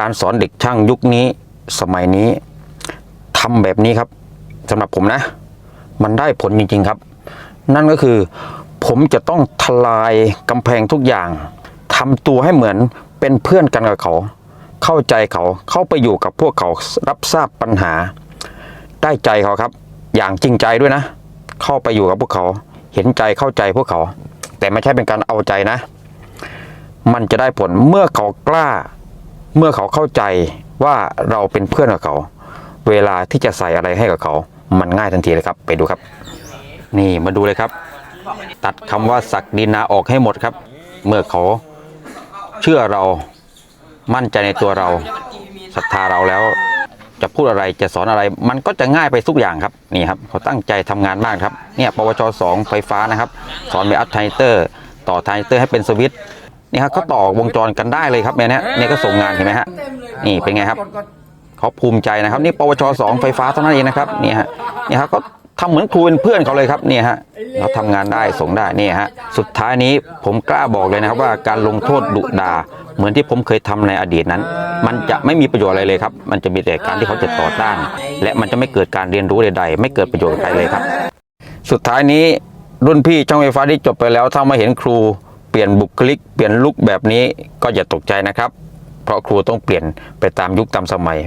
การสอนเด็กช่างยุคนี้สมัยนี้ทำแบบนี้ครับสำหรับผมนะ มันได้ผลจริง ๆครับ นั่นก็คือ ผมจะต้องทลายกำแพงทุกอย่างทำตัวให้เหมือนเป็นเพื่อนกันกับเขา เข้าใจเขาเข้าไปอยู่กับพวกเขารับทราบปัญหา ได้ใจเขาครับ อย่างจริงใจด้วยนะ เข้าไปอยู่กับพวกเขา เห็นใจเข้าใจพวกเขา แต่ไม่ใช่เป็นการเอาใจนะ มันจะได้ผลเมื่อเขากล้า เมื่อเขาเข้าใจว่าเราเป็นเพื่อนกับเขา เวลาที่จะใส่อะไรให้กับเขา มันง่ายทันทีเลยครับ ไปดูครับ นี่มาดูเลยครับ ตัดคำว่าศักดินาออกให้หมดครับ เมื่อเขาเชื่อเรามั่นใจในตัวเราศรัทธาเราแล้ว จะพูดอะไรจะสอนอะไร มันก็จะง่ายไปทุกอย่างครับนี่ครับเขาตั้งใจทำงานมากครับเนี่ยปวช 2 ไฟฟ้านะครับ สอนไปอัพไทเตอร์ ต่อไทเตอร์ให้เป็นสวิตช์ นี่ครับก็ต่อวงจรกันได้เลยครับเนี่ยนะเนี่ยก็ส่งงานเห็นไหมฮะนี่เป็นไงครับเขาภูมิใจนะครับ นี่ปวช2ไฟฟ้าเท่านั้นเองนะครับเนี่ยฮะเนี่ยครับก็ทำเหมือนครูเป็นเพื่อนเขาเลยครับเนี่ยฮะเราทำงานได้ส่งได้เนี่ยฮะสุดท้ายนี้ผมกล้าบอกเลยนะครับว่าการลงโทษดุดาเหมือนที่ผมเคยทำในอดีตนั้น มันจะไม่มีประโยชน์อะไรเลยครับ มันจะมีแต่การที่เขาจะต่อต้าน และมันจะไม่เกิดการเรียนรู้ใดๆ ไม่เกิดประโยชน์กับใครเลยครับ สุดท้ายนี้รุ่นพี่ช่างไฟฟ้าที่จบไปแล้วถ้ามาเห็นครูเปลี่ยนบุคลิกเปลี่ยนลุคแบบนี้ก็อย่าตกใจนะครับ เพราะครูต้องเปลี่ยนไปตามยุคตามสมัย